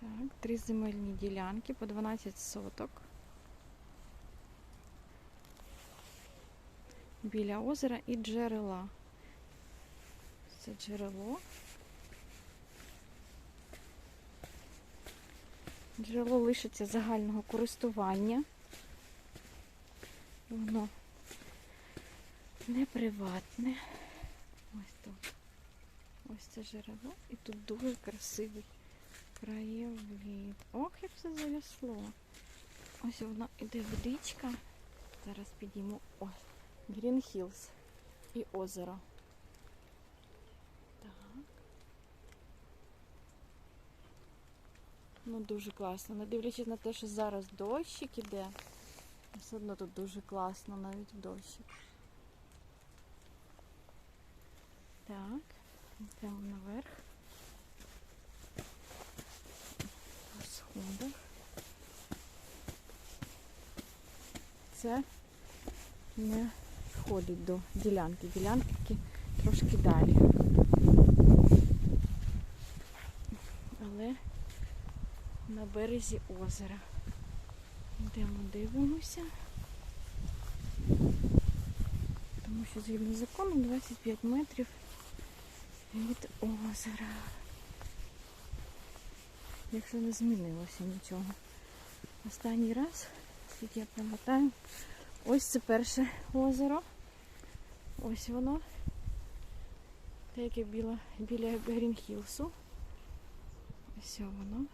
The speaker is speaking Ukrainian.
Так, три земельні ділянки по 12 соток. Біля озера і джерела. Це джерело. Джерело лишиться загального користування. Воно не приватне. Ось тут. Ось це джерело. І тут дуже красивий краєвид. Ох, як все залясло. Ось вона іде водичка. Зараз підійму. Ой, Green Hills і озеро. Так. Ну, дуже класно. Не дивлячись на те, що зараз дощик іде. Все одно тут дуже класно, навіть в дощик. Так, йдемо наверх. По сходах. Це не входить до ділянки. Ділянки трошки далі. Але на березі озера. Йдемо дивимося. Тому що згідно закону 25 метрів від озера. Якщо не змінилося нічого. Останній раз, скільки я пам'ятаю, ось це перше озеро. Ось воно. Те, яке біля, біля Грінхілсу. Ось воно.